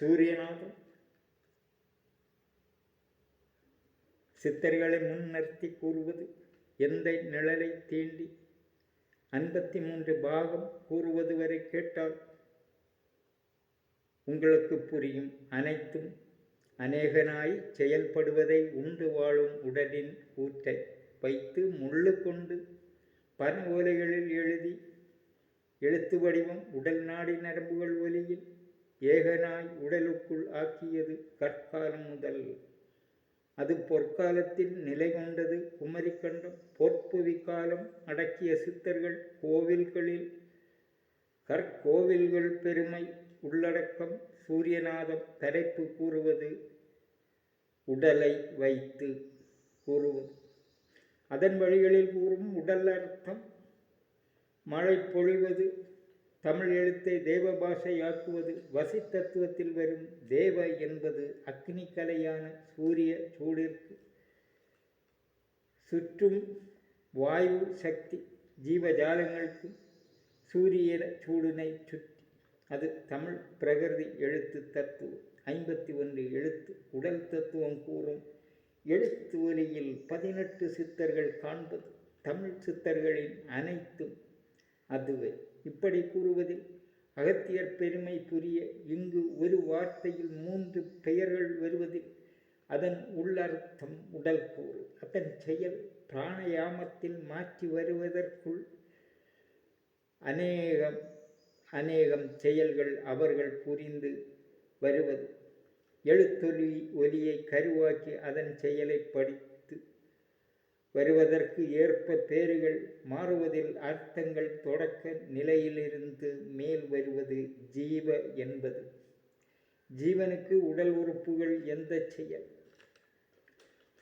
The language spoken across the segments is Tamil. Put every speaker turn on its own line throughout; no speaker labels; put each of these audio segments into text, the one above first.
சூரியநாதம் சித்தர்களை முன்னிறுத்தி கூறுவது எந்த நிழலை தீண்டி? ஐம்பத்தி மூன்று பாகம் கூறுவது வரை கேட்டால் உங்களுக்கு புரியும். அனைத்தும் அநேகனாய் செயல்படுவதை உண்டு வாழும் உடலின் ஊற்றை வைத்து முள்ளு கொண்டு பன ஓலைகளில் எழுதி எழுத்து வடிவம் உடல் நாடி நரம்புகள் ஒலியில் ஏகனாய் உடலுக்குள் ஆக்கியது கற்காலம் முதல். அது பொற்காலத்தில் நிலை கொண்டது குமரிக்கண்டம். பொற்புவி காலம் அடக்கிய சித்தர்கள் கோவில்களில். கற்கோவில்கள் பெருமை உள்ளடக்கம் சூரியநாதம் தலைப்பு கூறுவது. உடலை வைத்து கூறுவது. அதன் வழிகளில் கூறும் உடல் அர்த்தம். மழை பொழிவது. தமிழ் எழுத்தை தெய்வ பாஷையாக்குவது வசி தத்துவத்தில் வரும் தேவ என்பது அக்னி கலையான சூரிய சூடிற்கு சுற்றும் வாயு சக்தி ஜீவஜாலங்களுக்கு சூரிய சூடினை சுற்றி. அது தமிழ் பிரகிருதி எழுத்து தத்துவம். ஐம்பத்தி ஒன்று எழுத்து உடல் தத்துவம் கூறும். எழுத்து ஒலியில் பதினெட்டு சித்தர்கள் காண்பது. தமிழ் சித்தர்களின் அனைத்தும் அதுவே. இப்படி கூறுவதில் அகத்தியர் பெருமை புரிய இங்கு ஒரு வார்த்தையில் மூன்று பெயர்கள் வருவதில் அதன் உள்ளர்த்தம் உடல் கூறு. அதன் செயல் பிராணயாமத்தில் மாற்றி வருவதற்குள் அநேகம் அநேகம் செயல்கள் அவர்கள் புரிந்து வருவது. எழுத்தொலி ஒலியை கருவாக்கி அதன் செயலை படி வருவதற்கு ஏற்ப பேறுகள் மாறுவதில் அர்த்தங்கள் தொடக்க நிலையிலிருந்து மேல் வருவது ஜீவ என்பது. ஜீவனுக்கு உடல் உறுப்புகள் எந்த செயல்?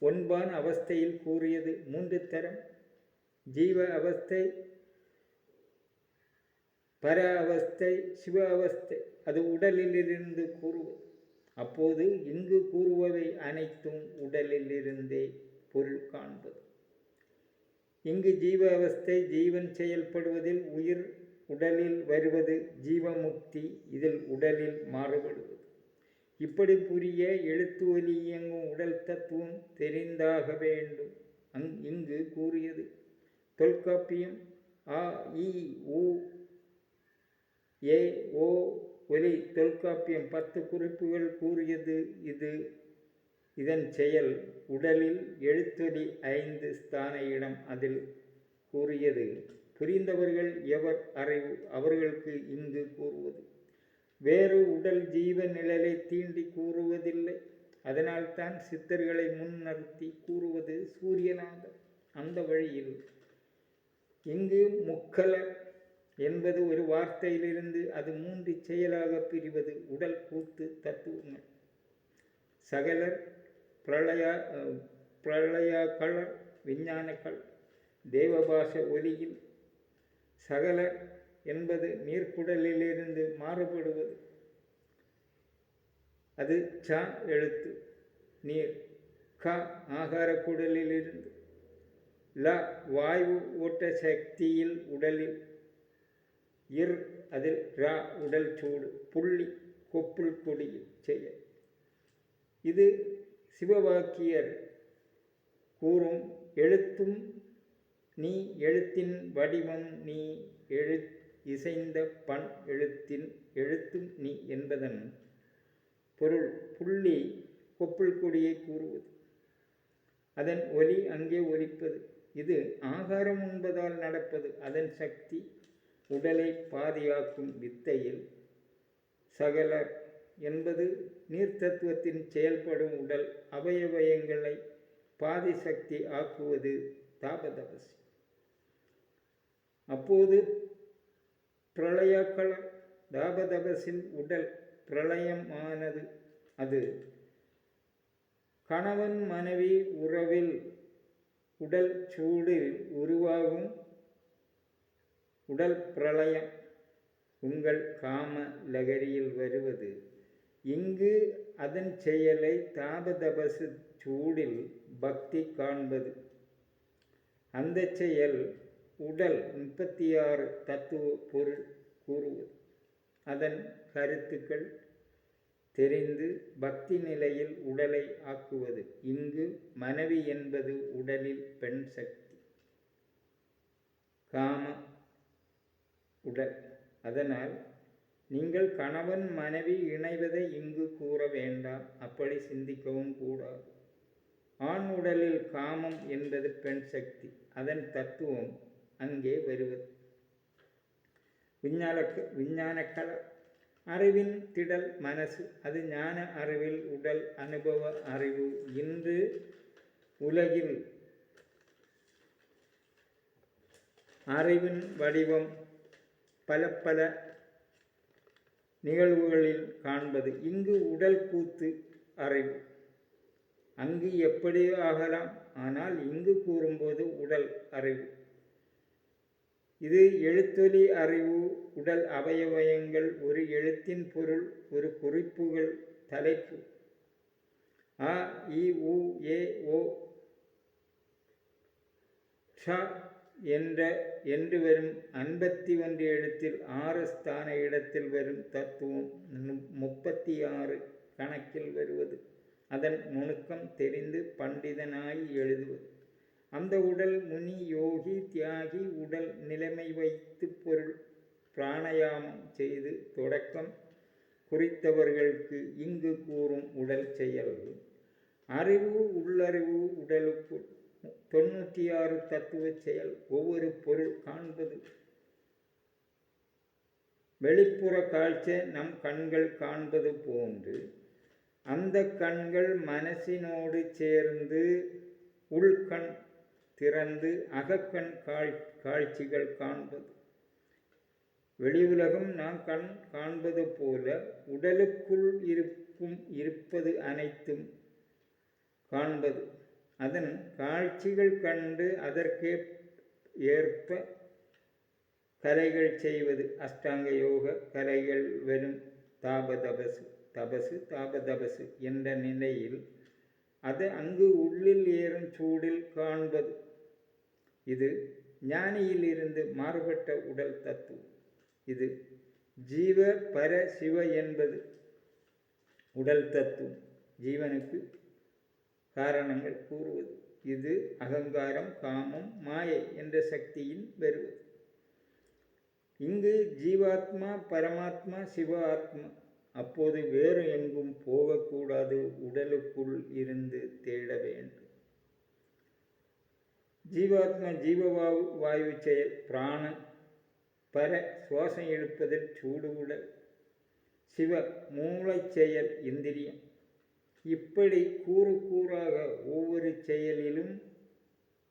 ஒன்பான் அவஸ்தையில் கூறியது மூன்று தரம். ஜீவ அவஸ்தை பர அவஸ்தை சிவ அவஸ்தை அது உடலிலிருந்து கூறுவது. அப்போது இங்கு கூறுபவை அனைத்தும் உடலிலிருந்தே பொருள் காண்பது. இங்கு ஜீவ அவஸ்தை ஜீவன் செயல்படுவதில் உயிர் உடலில் வருவது ஜீவமுக்தி இதில் உடலில் மாறுபடுவது. இப்படி புரிய எழுத்து ஒலி இயங்கும் உடல் தத்துவம் தெரிந்தாக வேண்டும். அங் இங்கு கூறியது தொல்காப்பியம் ஆ இ உ ஏ ஓ ஒலி தொல்காப்பியம் பத்து குறிப்புகள் கூறியது இது. இதன் செயல் உடலில் எழுத்தொலி ஐந்து ஸ்தான இடம் அதில் கூறியது. புரிந்தவர்கள் எவர் அறிவு அவர்களுக்கு இங்கு கூறுவது? வேறு உடல் ஜீவ நிழலை தீண்டி கூறுவதில்லை. அதனால்தான் சித்தர்களை முன்னிறுத்தி கூறுவது சூரியநாதர் அந்த வழியில் இங்கு முக்கலர் என்பது ஒரு வார்த்தையிலிருந்து அது மூன்று செயலாக பிரிவது உடல் கூத்து தத்துவங்கள். சகலர் பிரளய பிரளயாக்களர் விஞ்ஞானக்கள் தேவபாஷ ஒலியில் சகல என்பது நீர்க்குடலிலிருந்து மாறுபடுவது. அது ச எழுத்து நீர் க ஆகார குடலிலிருந்து ல வாயு ஓட்ட சக்தியில் உடலில் இர் அதில் ரா உடல் சூடு புள்ளி கொப்புள் கொடியில் செய்ய. இது சிவவாக்கியர் கூறும் எழுத்தும் நீ எழுத்தின் வடிவம் நீ எழு இசைந்த பண் எழுத்தின் எழுத்தும் நீ என்பதன் பொருள் புள்ளி கொப்புள் கொடியை கூறுவது. அதன் ஒலி அங்கே ஒலிப்பது. இது ஆகாரம் உண்பதால் நடப்பது. அதன் சக்தி உடலை பாதுகாக்கும் வித்தையில் சகலர் என்பது நீர்த்தத்துவத்தின் செயல்படும் உடல் அவயவயங்களை பாதி சக்தி ஆக்குவது தாபதபசி. அப்போது பிரளயக்கள தாபதபசின் உடல் பிரளயமானது. அது கணவன் மனைவி உறவில் உடல் சூடில் உருவாகும் உடல் பிரளயம். உங்கள் காம லகரியில் வருவது இங்கு அதன் செயலை தாபதபசு சூடில் பக்தி காண்பது. அந்த செயல் உடல் முப்பத்தி ஆறு தத்துவ பொருள் கூறுவது. அதன் கருத்துக்கள் தெரிந்து பக்தி நிலையில் உடலை ஆக்குவது. இங்கு மனைவி என்பது உடலில் பெண் சக்தி. காம உடல். அதனால் நீங்கள் கணவன் மனைவி இணைவதை இங்கு கூற வேண்டாம் அப்படி சிந்திக்கவும் கூடாது. ஆண் உடலில் காமம் என்பது பெண் சக்தி அதன் தத்துவம் அங்கே வருவது. விஞ்ஞான விஞ்ஞானக்கள அறிவின் திடல் மனசு அது ஞான அறிவில் உடல் அனுபவ அறிவு. இன்று உலகில் அறிவின் வடிவம் பல பல நிகழ்வுகளில் காண்பது இங்கு உடல் கூத்து அறிவு. அங்கு எப்படி ஆகலாம்? ஆனால் இங்கு கூறும்போது உடல் அறிவு. இது எழுத்தொலி அறிவு உடல் அவயவயங்கள் ஒரு எழுத்தின் பொருள் ஒரு குறிப்புகள் தலைப்பு. அ இ உ ஏ ஓ ஷ என்ற என்று வரும் ஐம்பத்தி ஒன்று எழுத்தில் ஆறு ஸ்தான இடத்தில் வரும் தத்துவம் முப்பத்தி ஆறு கணக்கில் வருவது. அதன் நுணுக்கம் தெரிந்து பண்டிதனாய் எழுதுவது. அந்த உடல் முனி யோகி தியாகி உடல் நிலைமை வைத்து பொருள் பிராணயாமம் செய்து தொடக்கம் குறித்தவர்களுக்கு இங்கு கூறும் உடல் செயல் அறிவு உள்ளறிவு உடலுக்குள் தொண்ணூற்றி ஆறு தத்துவ செயல் ஒவ்வொரு பொருள் காண்பது. வெளிப்புற காட்சி நம் கண்கள் காண்பது போன்று அந்த கண்கள் மனசினோடு சேர்ந்து உள்கண் திறந்து அகக்கண் காழ் காட்சிகள் காண்பது. வெளி உலகம் நாம் கண் காண்பது போல உடலுக்குள் இருக்கும் இருப்பது அனைத்தும் காண்பது. அதன் காட்சிகள் கண்டு அதற்கே ஏற்ப கலைகள் செய்வது. அஷ்டாங்க யோக கலைகள் வெறும் தாபதபசு தபசு தாபதபசு என்ற நிலையில் அது அங்கு உள்ளில் ஏறும் சூடில் காண்பது. இது ஞானியிலிருந்து மாறுபட்ட உடல் தத்துவம். இது ஜீவ பர சிவ என்பது உடல் தத்துவம். ஜீவனுக்கு காரணங்கள் கூறுவது. இது அகங்காரம் காமம் மாயை என்ற சக்தியின் வருவது இங்கு ஜீவாத்மா பரமாத்மா சிவ ஆத்மா. அப்போது வேறு எங்கும் போகக்கூடாது உடலுக்குள் இருந்து தேட வேண்டும். ஜீவாத்மா ஜீவவாயு வாயு செயல் பிராணன் பர சுவாசம் எடுப்பதில் சூடு உடல். சிவ மூளை செயல் இந்திரியம். இப்படி கூறு கூறாக ஒவ்வொரு செயலிலும்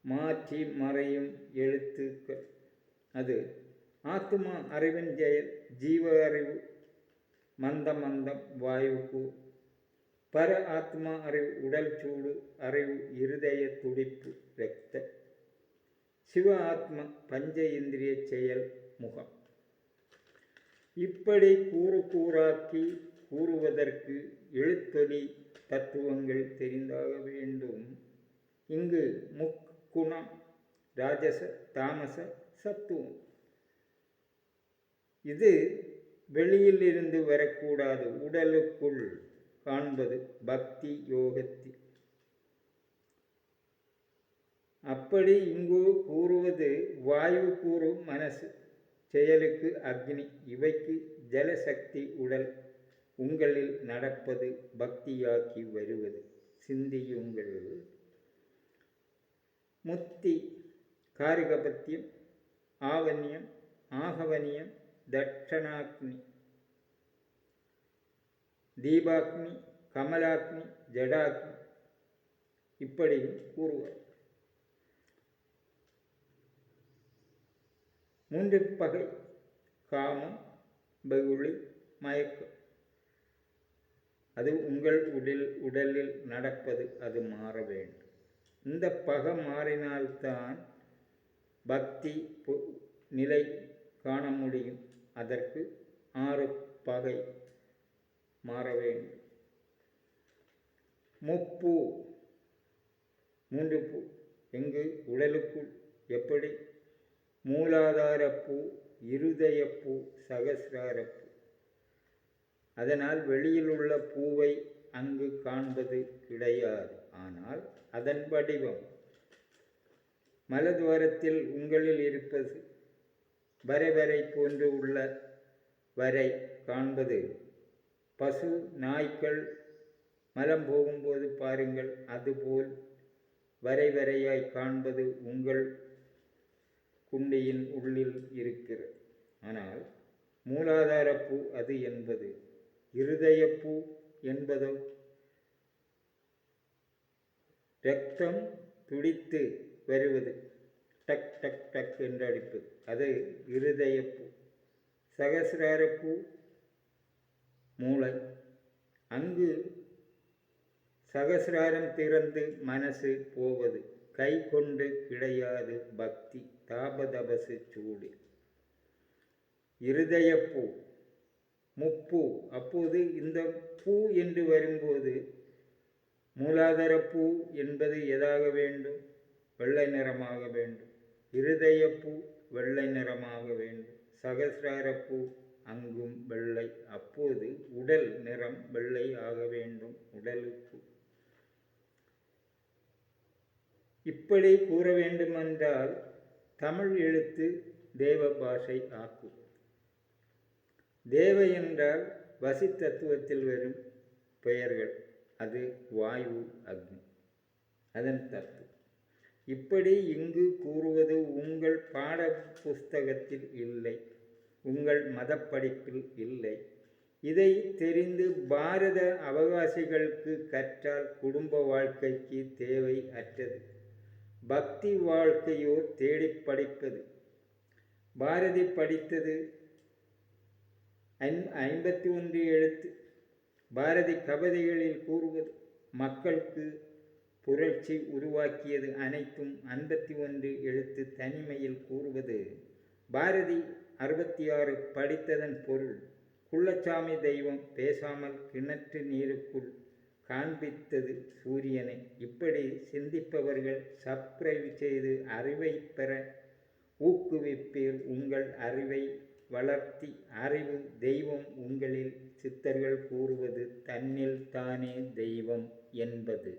மாற்றி மறையும் எழுத்துக்கள். அது ஆத்மா அறிவின் செயல் ஜீவ அறிவு மந்த மந்தம் வாயுக்கு. பர ஆத்மா அறிவு உடல் சூடு அறிவு இருதய துடிப்பு இரத்த. சிவ ஆத்மா பஞ்ச இந்திரிய செயல் முகம். இப்படி கூறு கூறாக்கி கூறுவதற்கு எழுத்தொலி தத்துவங்கள் தெரிந்தாக வேண்டும். இங்கு முக்குணம் ராஜச தாமச சத்துவம். இது வெளியில் இருந்து வரக்கூடாது. உடலுக்குள் காண்பது பக்தி யோகத்தில் அப்படி இங்கு கூறுவது வாயு கூறும் மனசு செயலுக்கு அக்னி இவைக்கு ஜலசக்தி உடல். உங்களில் நடப்பது பக்தியாக்கி வருவது. சிந்தியுங்கள் முத்தி காரிகபத்தியம் ஆவன்யம் ஆகவனியம் தட்சணாக்னி தீபாக்னி கமலாக்னி ஜடாக்னி இப்படியும் கூறுவார். மூன்று பகை காமம் பகுளி மயக்கம். அது உங்கள் உடல் உடலில் நடப்பது அது மாற வேண்டும். இந்த பகை மாறினால்தான் பக்தி நிலை காண முடியும். அதற்கு ஆறு பகை மாற வேண்டும். முப்பூ மூன்று பூ. எங்கு? உடலுக்குள். எப்படி? மூலாதார பூ இருதய பூ சகசிரார பூ. அதனால் வெளியில் உள்ள பூவை அங்கு காண்பது கிடையாது. ஆனால் அதன் வடிவம். மலதுவாரத்தில் உங்களில் இருப்பது வரை வரை போன்று உள்ள வரை காண்பது. பசு நாய்க்கள் மலம் போகும்போது பாருங்கள் அதுபோல் வரை வரையாய் காண்பது உங்கள் குண்டியின் உள்ளில் இருக்கிறது. ஆனால் மூலாதார பூ அது என்பது. இருதயப்பூ என்பது ரத்தம் துடித்து வருவது. டக் டக் டக் என்று அடிப்பு. அது இருதயப்பூ. சகசிராரப்பூ மூளை. அங்கு சகசிராரம் திறந்து மனசு போவது. கை கொண்டு கிடையாது பக்தி. தாபதபசு சூடு. இருதயப்பூ. முப்பூ. அப்போது இந்த பூ என்று வரும்போது மூலாதார பூ என்பது எதாக வேண்டும்? வெள்ளை நிறமாக வேண்டும். இருதயப்பூ வெள்ளை நிறமாக வேண்டும். சகசிரார பூ அங்கும் வெள்ளை. அப்போது உடல் நிறம் வெள்ளை ஆக வேண்டும் உடலுக்கு. இப்படி கூற வேண்டுமென்றால் தமிழ் எழுத்து தேவ பாஷை ஆக்கும். தேவ என்றால் வசி தத்துவத்தில் வரும் பெயர்கள். அது வாயு அக்னி. அதன் தத்துவம் இப்படி இங்கு கூறுவது உங்கள் பாட புஸ்தகத்தில் இல்லை. உங்கள் மதப்படிப்பில் இல்லை. இதை தெரிந்து பாரத அவகாசிகளுக்கு கற்றால் குடும்ப வாழ்க்கைக்கு தேவை அற்றது. பக்தி வாழ்க்கையோ தேடி படிப்பது. பாரதி படித்தது ஐம்பத்தி ஒன்று எழுத்து. பாரதி கவிதைகளில் கூறுவது மக்களுக்கு புரட்சி உருவாக்கியது அனைத்தும் ஐம்பத்தி ஒன்று எழுத்து தனிமையில் கூறுவது. பாரதி அறுபத்தி ஆறு படித்ததன் பொருள் குள்ளச்சாமி தெய்வம் பேசாமல் கிணற்று நீருக்குள் காண்பித்தது சூரியனை. இப்படி சிந்திப்பவர்கள் சப்ஸ்கிரைப் செய்து அறிவை பெற ஊக்குவிப்பீர் உங்கள் அறிவை. வளர்த்தி அறிவு தெய்வம் உங்களில் சித்தர்கள் கூறுவது தன்னில் தானே தெய்வம் என்பது.